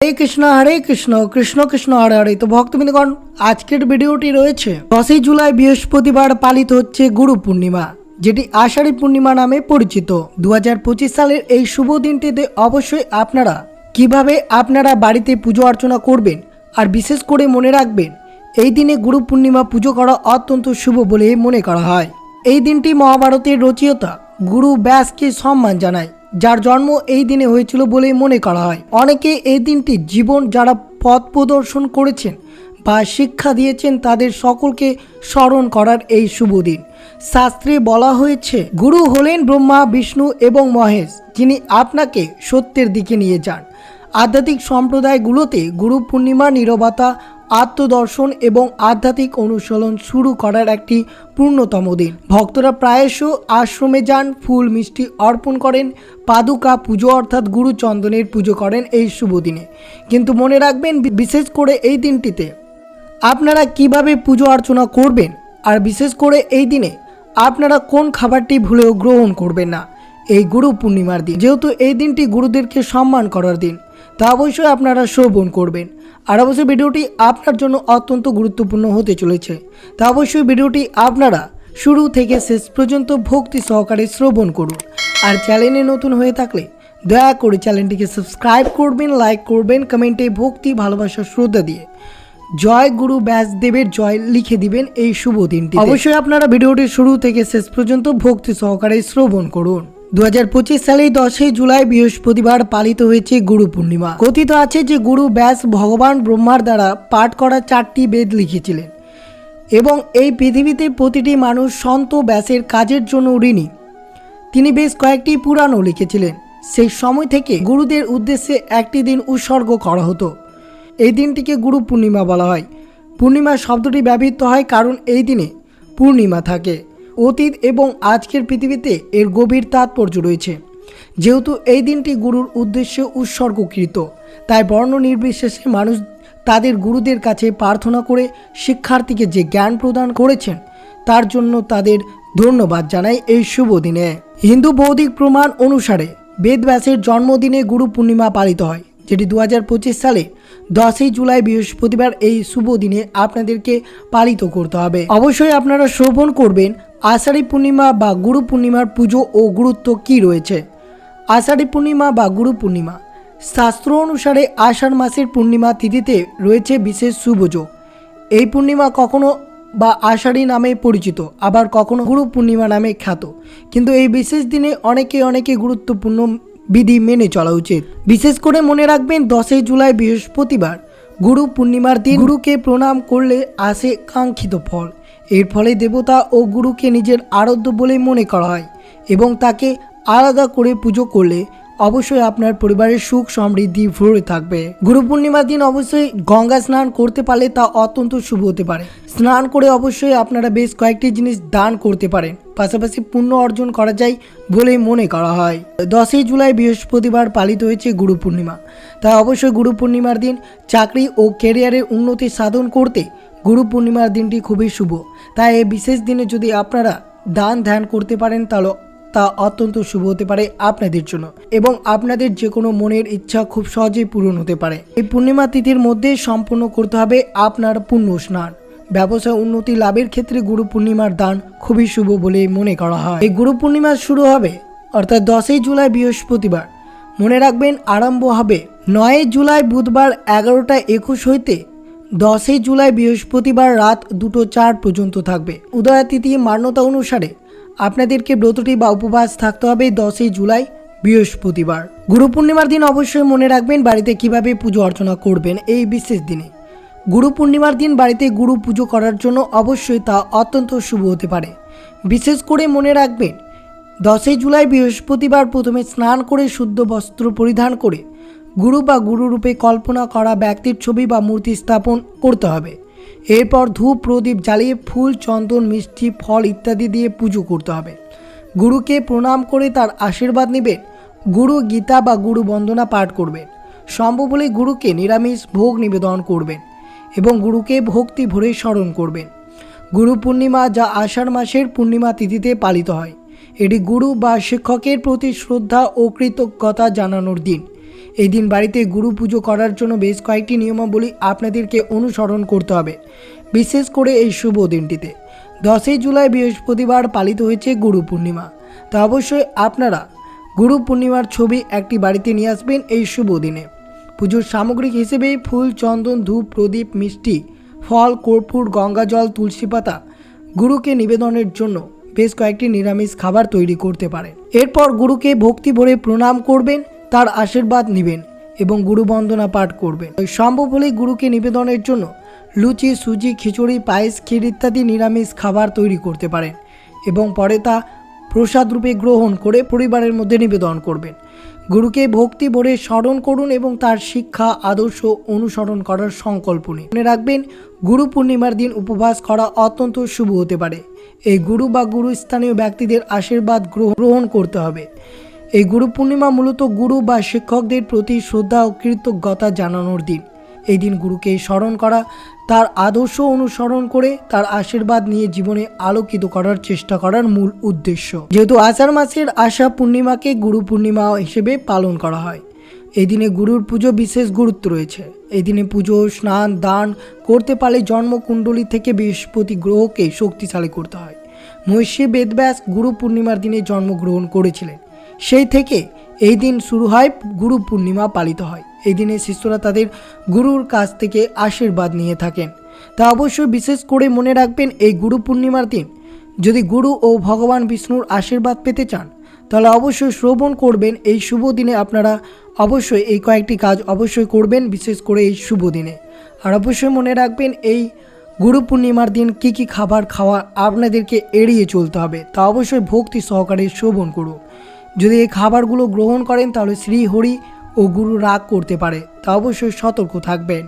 হরে কৃষ্ণ হরে কৃষ্ণ কৃষ্ণ কৃষ্ণ, হরে হরে। তো ভক্তবৃন্দগণ আজকের ভিডিওটি রয়েছে দশই জুলাই বৃহস্পতিবার পালিত হচ্ছে গুরু পূর্ণিমা, যেটি আষাঢ়ী পূর্ণিমা নামে পরিচিত। দু পঁচিশ সালের এই শুভ দিনটিতে অবশ্যই আপনারা কীভাবে আপনারা বাড়িতে পুজো অর্চনা করবেন আর বিশেষ করে মনে রাখবেন, এই দিনে গুরু পূর্ণিমা পুজো করা অত্যন্ত শুভ বলে মনে করা হয়। এই দিনটি মহাভারতের রচয়িতা গুরু ব্যাসকে সম্মান জানায়। যার জন্ম এই দিনে হয়েছিল বলেই মনে করা হয়। অনেকে এই দিনটি জীবন যারা পথ প্রদর্শন করেছেন বা শিক্ষা দিয়েছেন তাদের সকলকে স্মরণ করার এই শুভ দিন। শাস্ত্রে বলা হয়েছে, গুরু হলেন ব্রহ্মা, বিষ্ণু এবং মহেশ, যিনি আপনাকে সত্যের দিকে নিয়ে যান। আধ্যাত্মিক সম্প্রদায়গুলোতে গুরু পূর্ণিমা, নীরবতা আত্মদর্শন এবং আধ্যাত্মিক অনুশীলন শুরু করার একটি পূর্ণতম দিন। ভক্তরা প্রায়শ আশ্রমে যান, ফুল মিষ্টি অর্পণ করেন, পাদুকা পুজো অর্থাৎ গুরু চন্দনের পুজো করেন এই শুভ দিনে। কিন্তু মনে রাখবেন বিশেষ করে এই দিনটিতে আপনারা কীভাবে পুজো অর্চনা করবেন? আর বিশেষ করে এই দিনে আপনারা কোন খাবারটি ভুলেও গ্রহণ করবেন না? এই গুরু পূর্ণিমার দিন। যেহেতু এই দিনটি গুরুদেরকে সম্মান করার দিন, তা অবশ্যই আপনারা শ্রবণ করবেন। আর অবশ্যই ভিডিওটি আপনার জন্য অত্যন্ত গুরুত্বপূর্ণ হতে চলেছে। তা অবশ্যই ভিডিওটি আপনারা শুরু থেকে শেষ পর্যন্ত ভক্তি সহকারে শ্রবণ করুন। আর চ্যানেলে নতুন হয়ে থাকলে দয়া করে চ্যানেলটিকে সাবস্ক্রাইব করবেন, লাইক করবেন, কমেন্টে ভক্তি ভালোবাসা শ্রদ্ধা দিয়ে জয় গুরু ব্যাসদেবের জয় লিখে দিবেন এই শুভ দিনটি অবশ্যই আপনারা ভিডিওটি শুরু থেকে শেষ পর্যন্ত ভক্তি সহকারে শ্রবণ করুন। দু সালের দশই জুলাই বৃহস্পতিবার পালিত হয়েছে গুরু পূর্ণিমা। কথিত আছে যে গুরু ব্যাস ভগবান ব্রহ্মার দ্বারা পাঠ করা চারটি বেদ লিখেছিলেন এবং এই পৃথিবীতে প্রতিটি মানুষ সন্ত ব্যাসের কাজের জন্য ঋণী। তিনি বেশ কয়েকটি পুরাণও লিখেছিলেন। সেই সময় থেকে গুরুদের উদ্দেশ্যে একটি দিন উৎসর্গ করা হতো। এই দিনটিকে গুরু পূর্ণিমা বলা হয়। পূর্ণিমা শব্দটি ব্যবহৃত হয় কারণ এই দিনে পূর্ণিমা থাকে। অতীত এবং আজকের পৃথিবীতে এর গভীর তাৎপর্য রয়েছে। যেহেতু এই দিনটি গুরুর উদ্দেশ্যে উৎসর্গকৃত, তাই বর্ণ নির্বিশেষে মানুষ তাদের গুরুদের কাছে প্রার্থনা করে শিক্ষার্থীকে যে জ্ঞান প্রদান করেছেন, তার জন্য তাদের ধন্যবাদ জানাই এই শুভ দিনে। হিন্দু বৌদ্ধিক প্রমাণ অনুসারে বেদব্যাসের জন্মদিনে গুরু পূর্ণিমা পালিত হয়, যেটি দু হাজার পঁচিশ সালে দশই জুলাই বৃহস্পতিবার এই শুভ দিনে আপনাদেরকে পালিত করতে হবে। অবশ্যই আপনারা শ্রবণ করবেন আষাঢ়ী পূর্ণিমা বা গুরু পূর্ণিমার পুজো ও গুরুত্ব কি রয়েছে? আষাঢ়ী পূর্ণিমা বা গুরু পূর্ণিমা। শাস্ত্র অনুসারে আষাঢ় মাসের পূর্ণিমা তিথিতে রয়েছে বিশেষ শুভযোগ এই পূর্ণিমা কখনো বা আষাঢ়ী নামে পরিচিত, আবার কখনো গুরু পূর্ণিমা নামে খ্যাত। কিন্তু এই বিশেষ দিনে অনেকে অনেকে গুরুত্বপূর্ণ বিধি মেনে চলা উচিত। বিশেষ করে মনে রাখবেন, দশই জুলাই বৃহস্পতিবার গুরু পূর্ণিমার দিন গুরুকে প্রণাম করলে আসে কাঙ্ক্ষিত ফল। এর ফলে দেবতা ও গুরুকে নিজের আরাধ্য বলে মনে করা হয় এবং তাকে আলাদা করে পুজো করলে অবশ্যই আপনার পরিবারের সুখ সমৃদ্ধি ভরে থাকবে। গুরু পূর্ণিমার দিন অবশ্যই গঙ্গা স্নান করতে পারলে তা অত্যন্ত শুভ হতে পারে। স্নান করে অবশ্যই আপনারা বেশ কয়েকটি জিনিস দান করতে পারেন। পাশাপাশি পুণ্য অর্জন করা যায় বলে মনে করা হয়। দশই জুলাই বৃহস্পতিবার পালিত হয়েছে গুরু পূর্ণিমা। তাই অবশ্যই গুরু পূর্ণিমার দিন চাকরি ও ক্যারিয়ারের উন্নতি সাধন করতে গুরু পূর্ণিমার দিনটি খুবই শুভ। তাই এই বিশেষ দিনে যদি আপনারা দান ধ্যান করতে পারেন, তাহলে তা অত্যন্ত শুভ হতে পারে আপনাদের জন্য এবং আপনাদের যে কোনো মনের ইচ্ছা খুব সহজেই পূরণ হতে পারে। এই পূর্ণিমা তিথির মধ্যে সম্পূর্ণ করতে হবে আপনার পুণ্য স্নান। ব্যবসায় উন্নতি লাভের ক্ষেত্রে গুরু পূর্ণিমার দান খুবই শুভ বলে মনে করা হয়। এই গুরু পূর্ণিমা শুরু হবে অর্থাৎ দশই জুলাই বৃহস্পতিবার। মনে রাখবেন, আরম্ভ হবে নয় জুলাই বুধবার এগারোটা একুশ হইতে দশই জুলাই বৃহস্পতিবার রাত দুটো চার পর্যন্ত থাকবে। উদয়া তিথি মান্যতা অনুসারে আপনাদেরকে ব্রতটি বা উপবাস থাকতে হবে দশই জুলাই বৃহস্পতিবার। গুরু পূর্ণিমার দিন অবশ্যই মনে রাখবেন বাড়িতে কীভাবে পুজো অর্চনা করবেন এই বিশেষ দিনে। গুরু পূর্ণিমার দিন বাড়িতে গুরু পুজো করার জন্য অবশ্যই তা অত্যন্ত শুভ হতে পারে। বিশেষ করে মনে রাখবেন, দশই জুলাই বৃহস্পতিবার প্রথমে স্নান করে শুদ্ধ বস্ত্র পরিধান করে গুরু বা গুরুরূপে কল্পনা করা ব্যক্তির ছবি বা মূর্তি স্থাপন করতে হবে। এরপর ধূপ, প্রদীপ জ্বালিয়ে ফুল, চন্দন, মিষ্টি, ফল ইত্যাদি দিয়ে পুজো করতে হবে। গুরুকে প্রণাম করে তার আশীর্বাদ নেবেন গুরু গীতা বা গুরু বন্দনা পাঠ করবেন সম্ভব হলে গুরুকে নিরামিষ ভোগ নিবেদন করবেন এবং গুরুকে ভক্তি ভরে স্মরণ করবেন। গুরু পূর্ণিমা যা আষাঢ় মাসের পূর্ণিমা তিথিতে পালিত হয়। এটি গুরু বা শিক্ষকের প্রতি শ্রদ্ধা ও কৃতজ্ঞতা জানানোর দিন। এই দিন বাড়িতে গুরু পুজো করার জন্য বেশ কয়েকটি নিয়মাবলী আপনাদেরকে অনুসরণ করতে হবে, বিশেষ করে এই শুভ দিনটিতে। দশই জুলাই বৃহস্পতিবার পালিত হয়েছে গুরু পূর্ণিমা। তা অবশ্যই আপনারা গুরু পূর্ণিমার ছবি একটি বাড়িতে নিয়ে আসবেন এই শুভ দিনে। পুজোর সামগ্রিক হিসেবে ফুল, চন্দন, ধূপ, প্রদীপ, মিষ্টি, ফল, কর্পূর, গঙ্গা জল, তুলসী পাতা গুরুকে নিবেদনের জন্য বেশ কয়েকটি নিরামিষ খাবার তৈরি করতে পারেন। এরপর গুরুকে ভক্তি ভরে প্রণাম করবেন তার আশীর্বাদ নেবেন এবং গুরু বন্দনা পাঠ করবেন। সম্ভব হলে গুরুকে নিবেদনের জন্য লুচি, সুজি, খিচুড়ি, পায়েস, ক্ষীর ইত্যাদি নিরামিষ খাবার তৈরি করতে পারেন এবং পরে তা প্রসাদ রূপে গ্রহণ করে পরিবারের মধ্যে নিবেদন করবেন। গুরুকে ভক্তি ভরে স্মরণ করুন এবং তার শিক্ষা, আদর্শ অনুসরণ করার সংকল্প নিন। মনে রাখবেন, গুরু পূর্ণিমার দিন উপবাস করা অত্যন্ত শুভ হতে পারে। এই গুরু বা গুরু স্থানীয় ব্যক্তিদের আশীর্বাদ গ্রহণ করতে হবে। এই গুরু পূর্ণিমা মূলত গুরু বা শিক্ষকদের প্রতি শ্রদ্ধা ও কৃতজ্ঞতা জানানোর দিন। এই দিন গুরুকে স্মরণ করা, তার আদর্শ অনুসরণ করে তার আশীর্বাদ নিয়ে জীবনে আলোকিত করার চেষ্টা করার মূল উদ্দেশ্য। যেহেতু আষাঢ় মাসের আশা পূর্ণিমাকে গুরু পূর্ণিমা হিসেবে পালন করা হয়। এই দিনে গুরুর পুজো বিশেষ গুরুত্ব রয়েছে। এই দিনে পুজো, স্নান, দান করতে পারলে জন্মকুণ্ডলী থেকে বৃহস্পতি গ্রহকে শক্তিশালী করতে হয়। মহিষী বেদব্যাস গুরু পূর্ণিমার দিনে জন্মগ্রহণ করেছিলেন। সেই থেকে এই দিন শুরু হয় গুরু পূর্ণিমা পালিত হয়। এই দিনে শিষ্যরা তাদের গুরুর কাছ থেকে আশীর্বাদ নিয়ে থাকেন। তা অবশ্যই বিশেষ করে মনে রাখবেন এই গুরু পূর্ণিমার দিন। যদি গুরু ও ভগবান বিষ্ণুর আশীর্বাদ পেতে চান, তাহলে অবশ্যই শ্রবণ করবেন। এই শুভ দিনে আপনারা অবশ্যই এই কয়েকটি কাজ অবশ্যই করবেন, বিশেষ করে এই শুভ দিনে। আর অবশ্যই মনে রাখবেন এই গুরু পূর্ণিমার দিন কি কি খাবার খাওয়া আপনাদেরকে এড়িয়ে চলতে হবে। তা অবশ্যই ভক্তি সহকারে শ্রবণ করুন। যদি এই খাবারগুলো গ্রহণ করেন, তাহলে শ্রী হরি ও গুরু রাগ করতে পারে, তা অবশ্যই সতর্ক থাকবেন।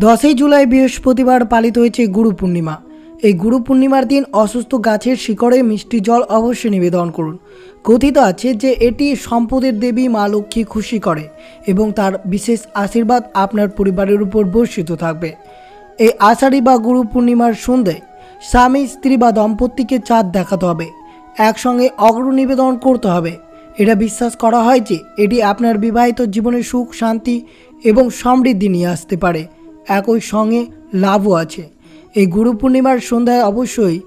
দশই জুলাই বৃহস্পতিবার পালিত হয়েছে গুরু পূর্ণিমা। এই গুরু পূর্ণিমার দিন অসুস্থ গাছের শিকড়ে মিষ্টি জল অবশ্যই নিবেদন করুন। কথিত আছে যে এটি সম্পদের দেবী মা লক্ষ্মী খুশি করে এবং তার বিশেষ আশীর্বাদ আপনার পরিবারের উপর বর্ষিত থাকবে। এই আষাঢ়ি বা গুরু পূর্ণিমার সন্ধ্যায় স্বামী, স্ত্রী বা দম্পতিকে চাঁদ দেখাতে হবে। একসঙ্গে অগ্র নিবেদন করতে হবে। এটা বিশ্বাস করা হয় যে এটি আপনার বিবাহিত জীবনে সুখ, শান্তি এবং সমৃদ্ধি নিয়ে আসতে পারে। একই সঙ্গে লাভও আছে। এই গুরু পূর্ণিমার সন্ধ্যায় অবশ্যই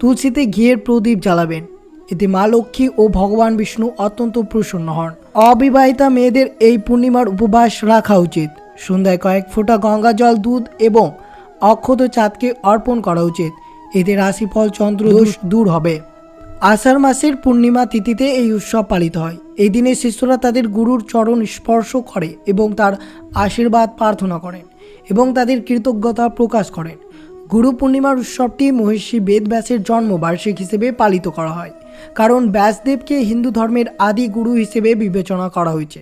তুলসীতে ঘিয়ের প্রদীপ জ্বালাবেন। এতে মা লক্ষ্মী ও ভগবান বিষ্ণু অত্যন্ত প্রসন্ন হন। অবিবাহিতা মেয়েদের এই পূর্ণিমার উপবাস রাখা উচিত। সন্ধ্যায় কয়েক ফোঁটা গঙ্গা জল, দুধ এবং অক্ষত চাঁদকে অর্পণ করা উচিত। এতে রাশিফল, চন্দ্র, দোষ দূর হবে। আষাঢ় মাসের পূর্ণিমা তিথিতে এই উৎসব পালিত হয়। এই দিনে শিষ্যরা তাদের গুরুর চরণ স্পর্শ করে এবং তার আশীর্বাদ প্রার্থনা করেন এবং তাদের কৃতজ্ঞতা প্রকাশ করেন। গুরু পূর্ণিমার উৎসবটি মহিষী বেদব্যাসের জন্মবার্ষিক হিসেবে পালিত করা হয়, কারণ ব্যাসদেবকে হিন্দু ধর্মের আদি গুরু হিসেবে বিবেচনা করা হয়েছে।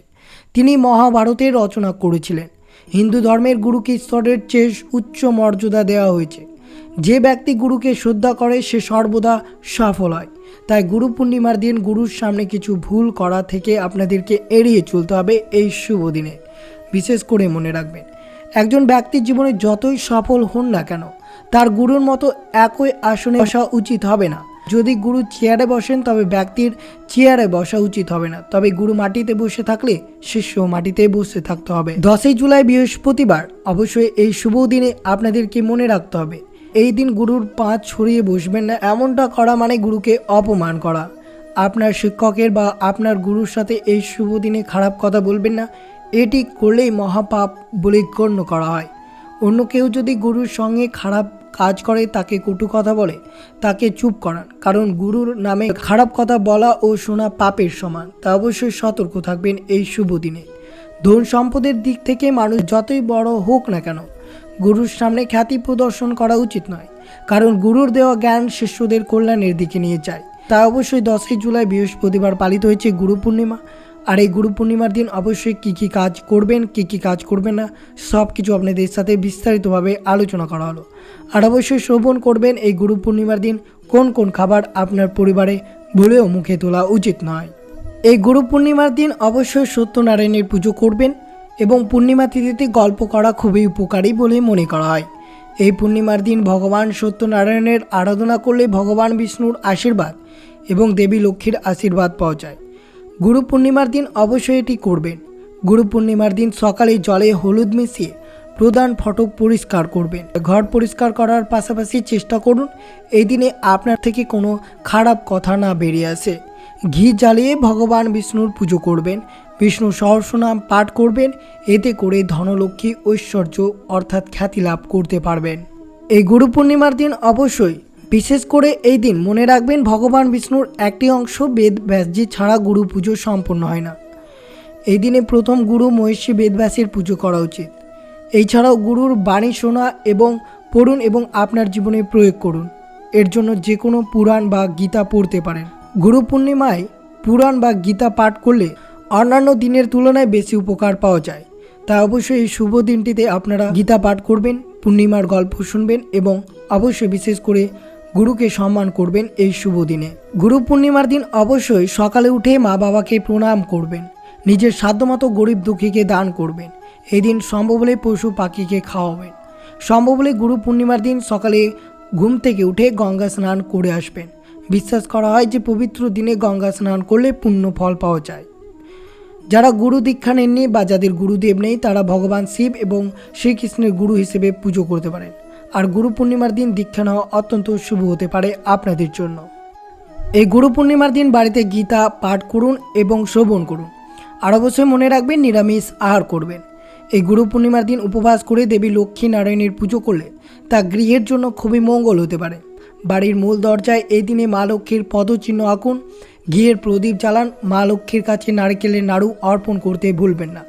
তিনি মহাভারতের রচনা করেছিলেন। হিন্দু ধর্মের গুরুকে ঈশ্বরের চেয়ে উচ্চ মর্যাদা দেওয়া হয়েছে। যে ব্যক্তি গুরুকে শ্রদ্ধা করে, সে সর্বদা সফল হয়। তাই গুরু পূর্ণিমার দিন গুরুর সামনে কিছু ভুল করা থেকে আপনাদেরকে এড়িয়ে চলতে হবে এই শুভ দিনে। বিশেষ করে মনে রাখবেন, একজন ব্যক্তির জীবনে যতই সফল হন না কেন, তার গুরুর মতো একই আসনে বসা উচিত হবে না। যদি গুরু চেয়ারে বসেন, তবে ব্যক্তির চেয়ারে বসা উচিত হবে না। তবে গুরু মাটিতে বসে থাকলে শিষ্য মাটিতে বসে থাকতে হবে। দশই জুলাই বৃহস্পতিবার, অবশ্যই এই শুভ দিনে আপনাদেরকে মনে রাখতে হবে এই দিন গুরুর পাঁচ ছড়িয়ে বসবেন না, এমনটা করা মানে গুরুকে অপমান করা। আপনার শিক্ষকের বা আপনার গুরুর সাথে এই শুভ দিনে খারাপ কথা বলবেন না, এটি করলেই মহাপাপ বলে গণ্য করা হয়। অন্য কেউ যদি গুরুর সঙ্গে খারাপ কাজ করে, তাকে কটু কথা বলে, তাকে চুপ করান, কারণ গুরুর নামে খারাপ কথা বলা ও শোনা পাপের সমান, তা অবশ্যই সতর্ক থাকবেন এই শুভ দিনে। ধন সম্পদের দিক থেকে মানুষ যতই বড় হোক না কেন গুরুর সামনে খ্যাতি প্রদর্শন করা উচিত নয়, কারণ গুরুর দেওয়া জ্ঞান শিষ্যদের কল্যাণের দিকে নিয়ে যায়। তা অবশ্যই দশই জুলাই বৃহস্পতিবার পালিত হয়েছে গুরু পূর্ণিমা। আর এই গুরু পূর্ণিমার দিন অবশ্যই কী কী কাজ করবেন, কী কী কাজ করবেন না, সব কিছু আপনাদের সাথে বিস্তারিতভাবে আলোচনা করা হলো। আর অবশ্যই শ্রবণ করবেন এই গুরু পূর্ণিমার দিন, কোন কোন খাবার আপনার পরিবারে ভুলেও মুখে তোলা উচিত নয়। এই গুরু পূর্ণিমার দিন অবশ্যই সত্যনারায়ণের পুজো করবেন এবং পূর্ণিমা তিথিতে গল্প করা খুবই উপকারী বলে মনে করা হয়। এই পূর্ণিমার দিন ভগবান সত্যনারায়ণের আরাধনা করলে ভগবান বিষ্ণুর আশীর্বাদ এবং দেবী লক্ষ্মীর আশীর্বাদ পাওয়া যায়। গুরু পূর্ণিমার দিন অবশ্যই এটি করবেন। গুরু পূর্ণিমার দিন সকালে জলে হলুদ মিশিয়ে প্রধান ফটক পরিষ্কার করবেন। ঘর পরিষ্কার করার পাশাপাশি চেষ্টা করুন, এই দিনে আপনার থেকে কোনো খারাপ কথা না বেরিয়ে আসে। ঘি জ্বালিয়ে ভগবান বিষ্ণুর পুজো করবেন। বিষ্ণু সহস্রনাম পাঠ করবেন, এতে করে ধনলক্ষ্মী ঐশ্বর্য অর্থাৎ খ্যাতি লাভ করতে পারবেন। এই গুরু পূর্ণিমার দিন অবশ্যই, বিশেষ করে এই দিন মনে রাখবেন ভগবান বিষ্ণুর একটি অংশ বেদ ব্যাসজি ছাড়া গুরু পুজো সম্পন্ন হয় না। এই দিনে প্রথম গুরু মহিষী বেদব্যাসের পুজো করা উচিত। এছাড়াও গুরুর বাণী শোনা এবং পড়ুন এবং আপনার জীবনে প্রয়োগ করুন। এর জন্য যে কোনো পুরাণ বা গীতা পড়তে পারেন। গুরু পূর্ণিমায় পুরাণ বা গীতা পাঠ করলে অন্যান্য দিনের তুলনায় বেশি উপকার পাওয়া যায়। তাই অবশ্যই এই শুভ দিনটিতে আপনারা গীতা পাঠ করবেন, পূর্ণিমার গল্প শুনবেন এবং অবশ্যই বিশেষ করে গুরুকে সম্মান করবেন এই শুভ দিনে। গুরু পূর্ণিমার দিন অবশ্যই সকালে উঠে মা বাবাকে প্রণাম করবেন, নিজের সাধ্যমতো গরিব দুঃখীকে দান করবেন। এই দিন সম্ভব হলে পশু পাখিকে খাওয়াবেন। সম্ভব হলে গুরু পূর্ণিমার দিন সকালে ঘুম থেকে উঠে গঙ্গা স্নান করে আসবেন। বিশ্বাস করা হয় যে পবিত্র দিনে গঙ্গা স্নান করলে পুণ্য ফল পাওয়া যায়। যারা গুরু দীক্ষা নেননি বা যাদের গুরুদেব নেই, তারা ভগবান শিব এবং শ্রীকৃষ্ণের গুরু হিসেবে পুজো করতে পারেন। আর গুরু পূর্ণিমার দিন দীক্ষা নেওয়া অত্যন্ত শুভ হতে পারে আপনাদের জন্য। এই গুরু পূর্ণিমার দিন বাড়িতে গীতা পাঠ করুন এবং শ্রবণ করুন। আর অবশ্যই মনে রাখবেন, নিরামিষ আহার করবেন। এই গুরু পূর্ণিমার দিন উপবাস করে দেবী লক্ষ্মী নারায়ণের পুজো করলে তা গৃহের জন্য খুবই মঙ্গল হতে পারে। বাড়ির মূল দরজায় এই দিনে মা লক্ষ্মীর পদচিহ্ন আঁকুন ঘিয়ের প্রদীপ জ্বালান, মা লক্ষ্মীর কাছে নারকেলের নাড়ু অর্পণ করতে ভুলবেন না।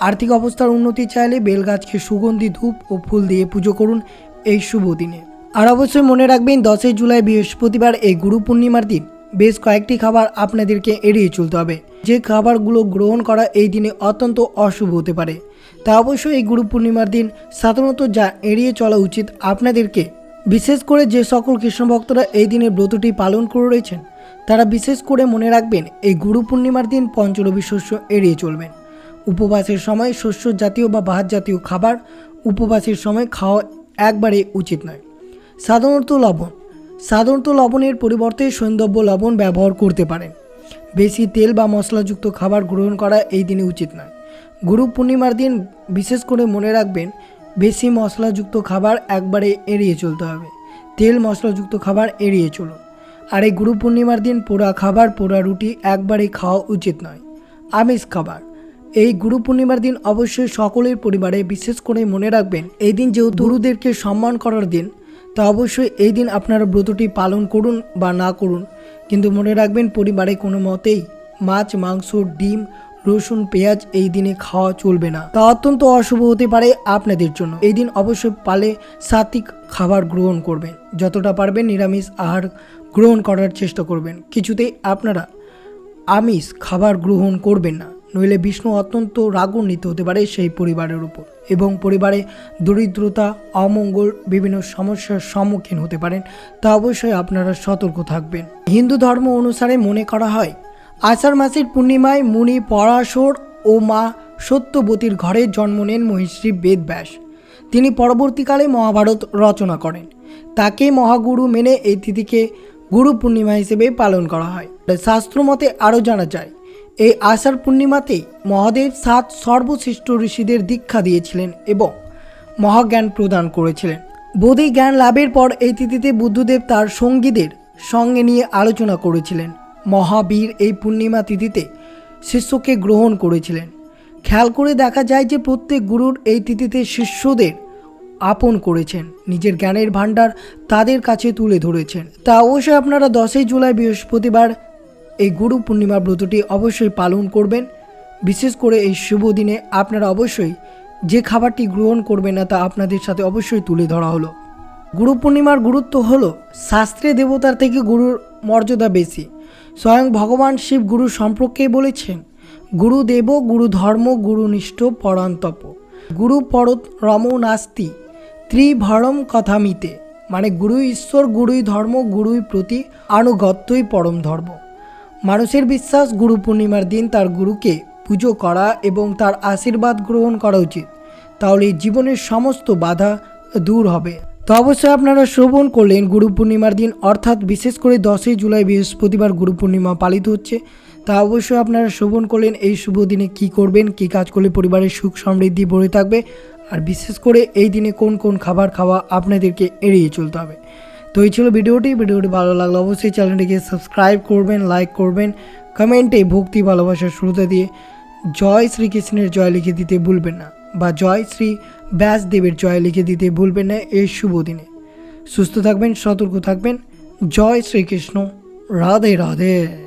আর্থিক অবস্থার উন্নতি চাইলে বেলগাছকে সুগন্ধি ধূপ ও ফুল দিয়ে পুজো করুন এই শুভ দিনে। আর অবশ্যই মনে রাখবেন, দশই জুলাই বৃহস্পতিবার এই গুরু পূর্ণিমার দিন। বেশ কয়েকটি খাবার আপনাদেরকে এড়িয়ে চলতে হবে। যে খাবারগুলো গ্রহণ করা এই দিনে অত্যন্ত অশুভ হতে পারে। তা অবশ্যই এই গুরু পূর্ণিমার দিন সাধারণত যা এড়িয়ে চলা উচিত আপনাদেরকে। বিশেষ করে যে সকল কৃষ্ণ ভক্তরা এই দিনের ব্রতটি পালন করে রয়েছেন তারা বিশেষ করে মনে রাখবেন, এই গুরু পূর্ণিমার দিন পঞ্চরবি শস্য এড়িয়ে চলবেন। উপবাসের সময় শস্য জাতীয় বা ভাত জাতীয় খাবার উপবাসের সময় খাওয়া একবারে উচিত নয়। সাধারণত লবণ। সাধারণত লবণের পরিবর্তে সৈন্দব্য লবণ ব্যবহার করতে পারেন। বেশি তেল বা মশলাযুক্ত খাবার গ্রহণ করা এই দিনে উচিত নয়। গুরু পূর্ণিমার দিন বিশেষ করে মনে রাখবেন, বেশি মশলাযুক্ত খাবার একবারে এড়িয়ে চলতে হবে। তেল মশলাযুক্ত খাবার এড়িয়ে চলুন। আর এই গুরু পূর্ণিমার দিন পোড়া খাবার পোড়া রুটি একবারেই খাওয়া উচিত নয়। আমিষ খাবার। এই গুরু পূর্ণিমার দিন অবশ্যই সকলের পরিবারে বিশেষ করে মনে রাখবেন, এই দিন যেহেতু গুরুদেরকে সম্মান করার দিন, তা অবশ্যই এই দিন আপনারা ব্রতটি পালন করুন বা না করুন। কিন্তু মনে রাখবেন, পরিবারে কোনো মতেই মাছ, মাংস, ডিম রসুন, পেঁয়াজ এই দিনে খাওয়া চলবে না। তা অত্যন্ত অশুভ হতে পারে আপনাদের জন্য। এই দিন অবশ্যই পালে সাত্বিক খাবার গ্রহণ করবেন। যতটা পারবেন নিরামিষ আহার গ্রহণ করার চেষ্টা করবেন। কিছুতেই আপনারা আমিষ খাবার গ্রহণ করবেন না। নইলে বিষ্ণু অত্যন্ত রাগান্বিত হতে পারে সেই পরিবারের উপর। এবং পরিবারে দরিদ্রতা, অমঙ্গল, বিভিন্ন সমস্যার সম্মুখীন হতে পারেন। তা অবশ্যই আপনারা সতর্ক থাকবেন। হিন্দু ধর্ম অনুসারে মনে করা হয় আষাঢ় মাসের পূর্ণিমায় মুনি পরাশর ও মা সত্যবতীর ঘরে জন্ম নেন মহিষী বেদব্যাস। তিনি পরবর্তীকালে মহাভারত রচনা করেন। তাকে মহাগুরু মেনে এই তিথিকে গুরু পূর্ণিমা হিসেবে পালন করা হয়। শাস্ত্র মতে আরও জানা যায়, এই আষাঢ় পূর্ণিমাতেই মহাদেব সাত সর্বশ্রেষ্ঠ ঋষিদের দীক্ষা দিয়েছিলেন এবং মহাজ্ঞান প্রদান করেছিলেন। বোধি জ্ঞান লাভের পর এই তিথিতে বুদ্ধদেব তার সঙ্গীদের সঙ্গে নিয়ে আলোচনা করেছিলেন। মহাবীর এই পূর্ণিমা তিথিতে শিষ্যকে গ্রহণ করেছিলেন। খেয়াল করে দেখা যায় যে প্রত্যেক গুরুর এই তিথিতে শিষ্যদের আপন করেছেন। নিজের জ্ঞানের ভাণ্ডার তাদের কাছে তুলে ধরেছেন। তা অবশ্যই আপনারা দশই জুলাই বৃহস্পতিবার এই গুরু পূর্ণিমা ব্রতটি অবশ্যই পালন করবেন। বিশেষ করে এই শুভ দিনে আপনারা অবশ্যই যে খাবারটি গ্রহণ করবেন না তা আপনাদের সাথে অবশ্যই তুলে ধরা হলো। গুরু পূর্ণিমার গুরুত্ব হলো শাস্ত্রে দেবতার থেকে গুরুর মর্যাদা বেশি। স্বয়ং ভগবান শিব গুরু সম্পর্কে বলেছেন গুরুদেব গুরু ধর্ম গুরুনিষ্ঠ পরান্তপ। গুরু পরত রম নাস্তি, ত্রিভরম কথামিতে। মানে গুরু ঈশ্বর, গুরুই ধর্ম, গুরুই প্রতি, আনুগত্যই পরম ধর্ম। মানুষের বিশ্বাস, গুরু পূর্ণিমার দিন তার গুরুকে পুজো করা এবং তার আশীর্বাদ গ্রহণ করা উচিত। তাহলে জীবনের সমস্ত বাধা দূর হবে। তো অবশ্যই আপনারা শ্রবণ করলেন গুরু পূর্ণিমার দিন, অর্থাৎ বিশেষ করে দশই জুলাই বৃহস্পতিবার গুরু পূর্ণিমা পালিত হচ্ছে। তা অবশ্যই আপনারা শ্রবণ করলেন, এই শুভ দিনে কি করবেন, কি কাজ করলে পরিবারের সুখ সমৃদ্ধি ভরে থাকবে, আর বিশেষ করে এই দিনে কোন কোন খাবার খাওয়া আপনাদেরকে এড়িয়ে চলতে হবে। তো এই ছিল ভিডিওটি ভিডিওটি ভালো লাগলে অবশ্যই চ্যানেলটিকে সাবস্ক্রাইব করবেন, লাইক করবেন, কমেন্টে ভক্তি ভালোবাসার শ্রোতা দিয়ে জয় শ্রীকৃষ্ণের জয় লিখে দিতে ভুলবেন না, বা জয় শ্রী ব্যাসদেবের জয় লিখে দিতে ভুলবেন না এই শুভ দিনে। সুস্থ থাকবেন, সতর্ক থাকবেন। জয় শ্রীকৃষ্ণ। রাধে রাধে।